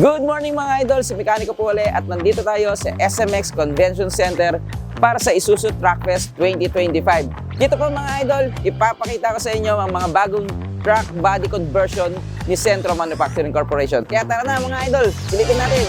Good morning mga idol, si Mekaniko po ulit at nandito tayo sa SMX Convention Center para sa Isuzu Truck Fest 2025. Dito po mga idol, ipapakita ko sa inyo ang mga bagong truck body conversion ni Centro Manufacturing Corporation. Kaya tara na mga idol, silipin natin.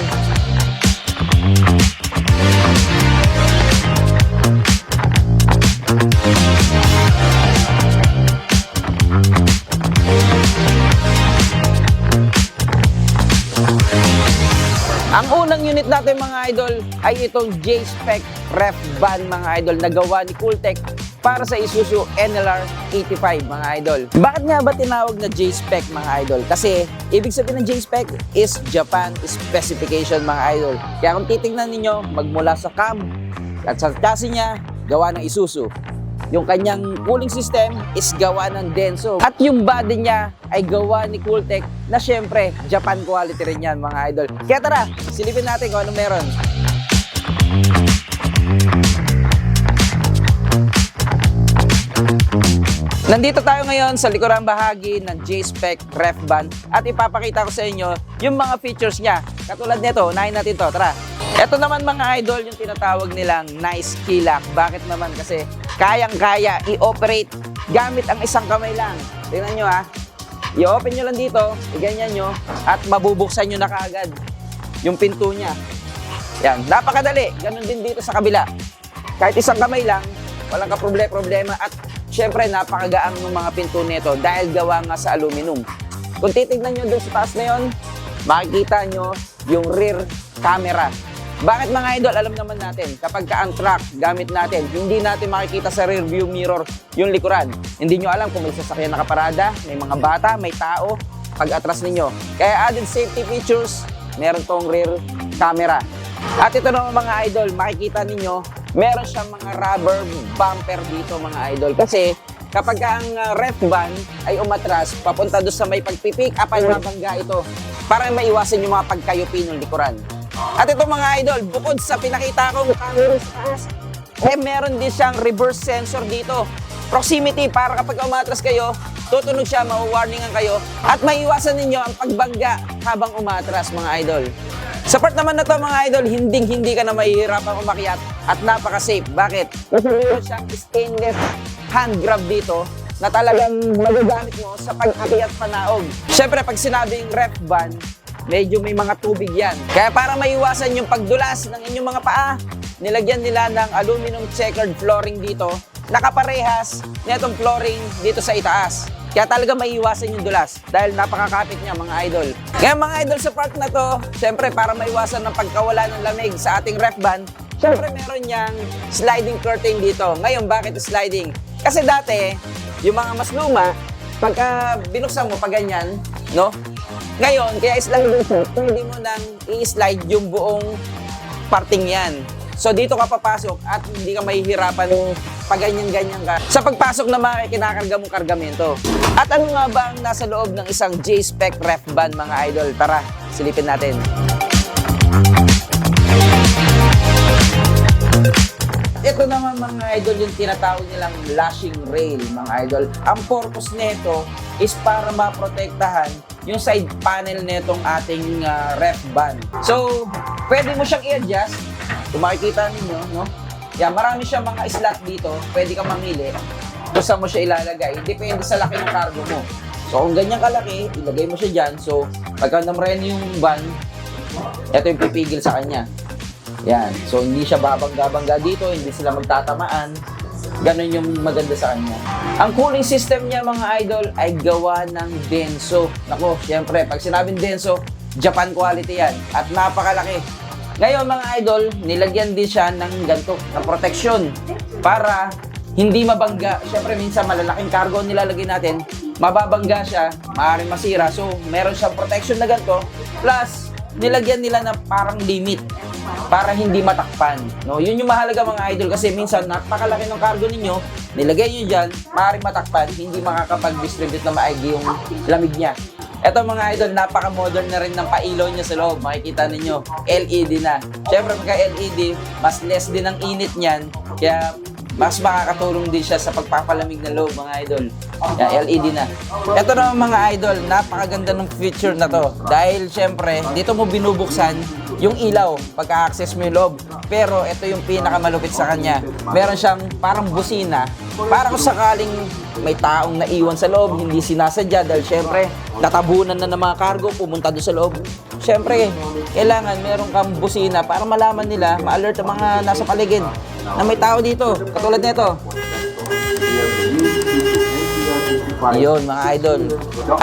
Unit natin mga idol ay itong J-Spec Ref Van mga idol na gawa ni Cooltech para sa Isuzu NLR 85 mga idol. Bakit nga ba tinawag na J-Spec mga idol? Kasi ibig sabihin ng J-Spec is Japan specification mga idol. Kaya kung titingnan ninyo, magmula sa cam at sa chassis niya, gawa ng Isuzu. Yung kanyang cooling system is gawa ng Denso. At yung body niya ay gawa ni Cooltech na syempre, Japan quality rin yan mga idol. Kaya tara, silipin natin kung ano meron. Nandito tayo ngayon sa likurang bahagi ng J-Spec Ref Van at ipapakita ko sa inyo yung mga features niya. Katulad nito, unahin natin to. Tara. Ito naman mga idol yung tinatawag nilang nice kilak. Bakit naman? Kasi kayang-kaya i-operate gamit ang isang kamay lang. Tingnan nyo ha. I-open nyo lang dito, iganyan nyo, at mabubuksan nyo na kaagad yung pinto niya. Yan, napakadali. Ganon din dito sa kabila. Kahit isang kamay lang, walang ka-problema at syempre napakagaan ng mga pinto nito dahil gawa nga sa aluminum. Kung titignan nyo doon sa taas na yun, makikita nyo yung rear camera. Bakit mga idol, alam naman natin, kapag ka ang truck gamit natin, hindi natin makikita sa rear view mirror yung likuran. Hindi nyo alam kung may sasakyan nakaparada, may mga bata, may tao, pag atras ninyo. Kaya added safety features, meron tong rear camera. At ito naman mga idol, makikita ninyo, meron siyang mga rubber bumper dito mga idol. Kasi kapag ang uh, ref van ay umatras, papunta doon sa may pagpipik, apay mabangga ito para maiwasan yung mga pagkayupi ng likuran. At ito mga idol, bukod sa pinakita kong camera sa taas, eh meron din siyang reverse sensor dito. Proximity para kapag umatras kayo, tutunog siya, mau-warningan kayo at maiwasan ninyo ang pagbangga habang umatras mga idol. Sa part naman na to mga idol, hinding hindi ka na mahihirapang umakyat at napaka-safe. Bakit? Kasi meron siyang stainless hand grab dito na talagang magagamit mo sa pag-akyat panaog. Siyempre, pag sinabing ref van, medyo may mga tubig yan. Kaya para maiwasan yung pagdulas ng inyong mga paa, nilagyan nila ng aluminum checkered flooring dito, nakaparehas nitong flooring dito sa itaas. Kaya talaga maiiwasan yung dulas dahil napakakapit niya mga idol. Kaya mga idol sa part na to, syempre para maiwasan ng pagkawala ng lamig sa ating ref van, syempre meron niyang sliding curtain dito. Ngayon, bakit sliding? Kasi dati, yung mga mas luma, pagka binuksan mo pa ganyan, no? Ngayon, kaya sliding siya, pwede mo nang i-slide yung buong parting yan. So dito ka papasok at hindi ka mahihirapan pag ganyan-ganyan ka sa pagpasok ng mga kinakarga mong kargamento. At ano nga ba ang nasa loob ng isang J-Spec ref van mga idol? Tara, silipin natin. Ito naman mga idol yung tinatawag nilang lashing rail mga idol. Ang purpose nito is para maprotektahan yung side panel netong ating ah, ref van. So, pwede mo siyang i-adjust. Kung makikita ninyo, no? Yan, marami siyang mga slot dito. Pwede kang mamili kung saan mo siya ilalagay. Depende sa laki ng cargo mo. So, kung ganyan kalaki, ilagay mo siya dyan. So, pagka namren yung van, ito yung pipigil sa kanya. Yan. So, hindi siya babangga-bangga dito, hindi sila magtatamaan. Ganon yung maganda sa kanya. Ang cooling system niya, mga idol, ay gawa ng Denso. Nako, syempre, pag sinabing Denso, Japan quality yan. At napakalaki. Ngayon, mga idol, nilagyan din siya ng ganito, ng proteksyon para hindi mabangga. Syempre, minsan malalaking cargo nilalagay natin, mababangga siya, maaaring masira. So, meron siyang protection na ganito. Plus, nilagyan nila ng parang limit para hindi matakpan. No? Yun yung mahalaga mga idol kasi minsan napakalaki ng cargo ninyo, nilagay nyo dyan, maaaring matakpan, hindi makakapag-distribute na maigi yung lamig niya. Ito mga idol, napaka-modern na rin ng pailaw niya sa loob. Makikita ninyo, LED na. Siyempre pagka LED, mas less din ang init niyan. Kaya mas makakatulong din siya sa pagpapalamig ng loob mga idol. Yan, LED na. Ito naman mga idol, napakaganda ng feature na to. Dahil syempre, dito mo binubuksan yung ilaw pagka-access mo yung loob. Pero ito yung pinakamalupit sa kanya. Meron siyang parang busina para kung sakaling may taong naiwan sa loob, hindi sinasadya dahil syempre natabunan na ng mga cargo, pumunta doon sa loob. Syempre, kailangan meron kang busina para malaman nila, ma-alert ang mga nasa paligid na may tao dito. Katulad nito. Yun, mga idol.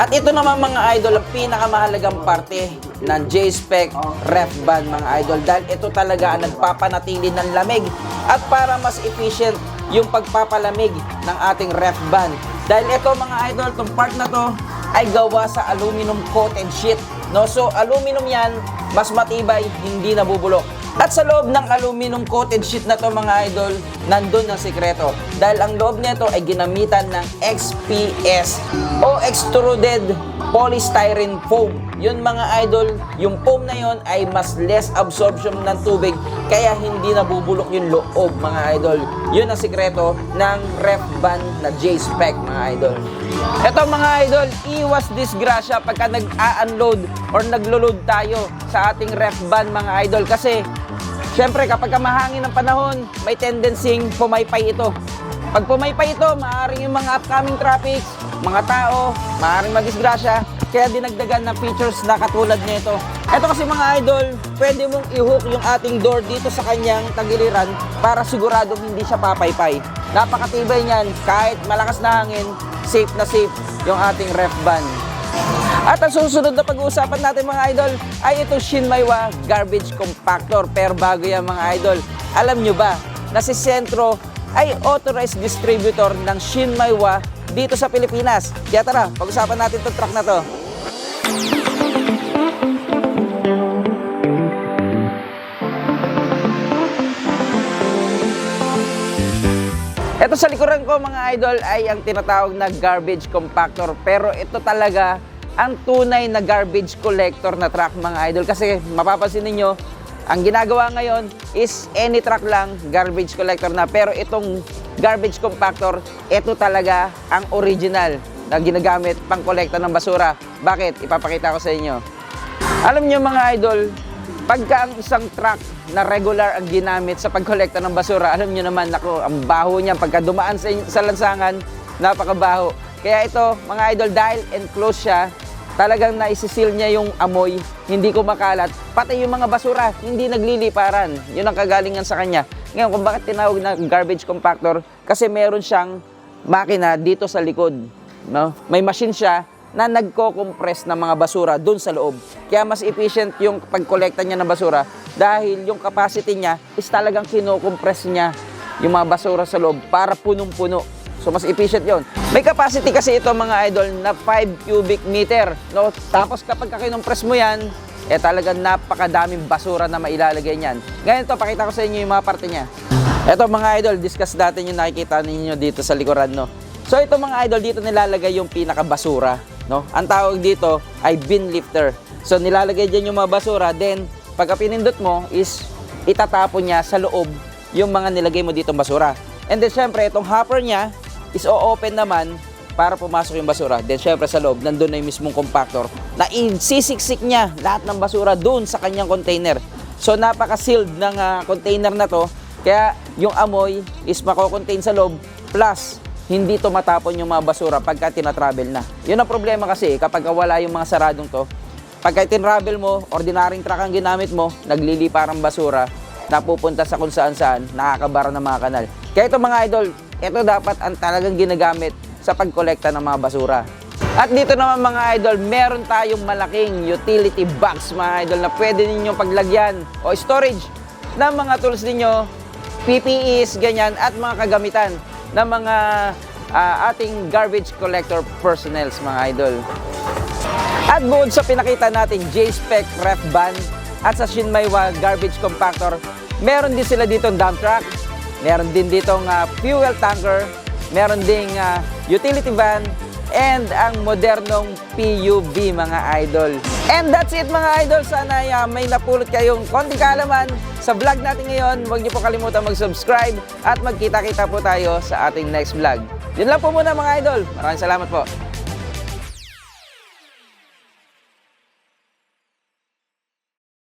At ito naman mga idol, ang pinakamahalagang parte ng J-Spec ref band mga idol. Dahil ito talaga ang nagpapanatili ng lamig. At para mas efficient yung pagpapalamig ng ating ref band. Dahil ito mga idol, itong part na to ay gawa sa aluminum coated sheet. No? So, aluminum yan, mas matibay, hindi nabubulok. At sa loob ng aluminum coated sheet na to mga idol, nandun ang sikreto. Dahil ang loob nito ay ginamitan ng XPS o Extruded Polystyrene Foam. Yun mga idol, yung foam na yon ay mas less absorption ng tubig kaya hindi nabubulok yung loob mga idol. Yun ang sikreto ng ref band na J-Spec mga idol. Ito mga idol, iwas disgrasya pagka nag-a-unload or naglo-load tayo sa ating ref band mga idol kasi Siyempre, kapag ka mahangin ng panahon, may tendency pumaypay ito. Pag pumaypay ito, maaaring yung mga upcoming traffics, mga tao, maaaring madisgrasya, kaya dinagdagan ng features na katulad nito. Ito kasi mga idol, pwede mong i-hook yung ating door dito sa kanyang tagiliran para siguradong hindi siya papaypay. Napakatibay niyan, kahit malakas na hangin, safe na safe yung ating ref van. At ang susunod na pag-uusapan natin mga idol ay itong Shinmaiwa Garbage Compactor. Pero bago yan mga idol, alam nyo ba na si Centro ay authorized distributor ng Shinmaiwa dito sa Pilipinas. Kaya tara, pag-usapan natin itong truck na to. Ito sa likuran ko mga idol ay ang tinatawag na garbage compactor. Pero ito talaga ang tunay na garbage collector na truck mga idol. Kasi mapapansin ninyo, ang ginagawa ngayon is any truck lang, garbage collector na. Pero itong garbage compactor, ito talaga ang original na ginagamit pang kolekta ng basura. Bakit? Ipapakita ko sa inyo. Alam niyo mga idol, pagka ang isang truck na regular ang ginamit sa pagkolekta ng basura, alam niyo naman, ako, ang baho niya pagka dumaan sa, sa lansangan, napakabaho. Kaya ito, mga idol, dahil enclosed siya, talagang naisisil niya yung amoy, hindi kumakalat. Pati yung mga basura, hindi nagliliparan. Yun ang kagalingan sa kanya. Ngayon, kung bakit tinawag na garbage compactor, kasi meron siyang makina dito sa likod. No? May machine siya na nagko-compress ng mga basura doon sa loob. Kaya mas efficient yung pagkolekta niya ng basura dahil yung capacity niya is talagang kino-compress niya yung mga basura sa loob para punong-puno. So mas efficient yon. May capacity kasi ito mga idol na 5 cubic meter. No? Tapos kapag kinompress mo yan, eh talagang napakadaming basura na mailalagay niyan. Ngayon to, pakita ko sa inyo yung mga parte niya. Ito mga idol, discuss natin yung nakikita ninyo dito sa likuran. No? So ito mga idol, dito nilalagay yung pinakabasura. No? Ang tawag dito ay bin lifter. So nilalagay dyan yung mga basura, then pagka pinindot mo is itatapon niya sa loob yung mga nilagay mo ditong basura. And then syempre, itong hopper niya is o-open naman para pumasok yung basura. Then syempre sa loob, nandun na yung mismong compactor na sisiksik niya lahat ng basura doon sa kanyang container. So napaka-sealed ng ah, container na to. Kaya yung amoy is mako-contain sa loob plus hindi to matapon yung mga basura pagka tinatravel na. Yun ang problema kasi kapag wala yung mga saradong to. Pagka tinravel mo, ordinaryong truck ang ginamit mo, naglilipar ang basura, napupunta sa kung saan saan, nakakabara ng mga kanal. Kaya ito mga idol, ito dapat ang talagang ginagamit sa pagkolekta ng mga basura. At dito naman mga idol, meron tayong malaking utility box mga idol na pwede ninyong paglagyan o storage ng mga tools ninyo, PPEs, ganyan, at mga kagamitan ng mga ah, ating garbage collector personnels mga idol. At bukod sa pinakita natin J-Spec ref van at sa Shinmaiwa garbage compactor, meron din sila ditong dump truck, meron din ditong ah, fuel tanker, meron ding ah, utility van, and ang modernong PUV mga idol. And that's it mga idol. Sana uh, may napulot kayong konting kaalaman sa vlog natin ngayon. Huwag niyo po kalimutan mag-subscribe at magkita-kita po tayo sa ating next vlog. Yun lang po muna mga idol. Maraming salamat po.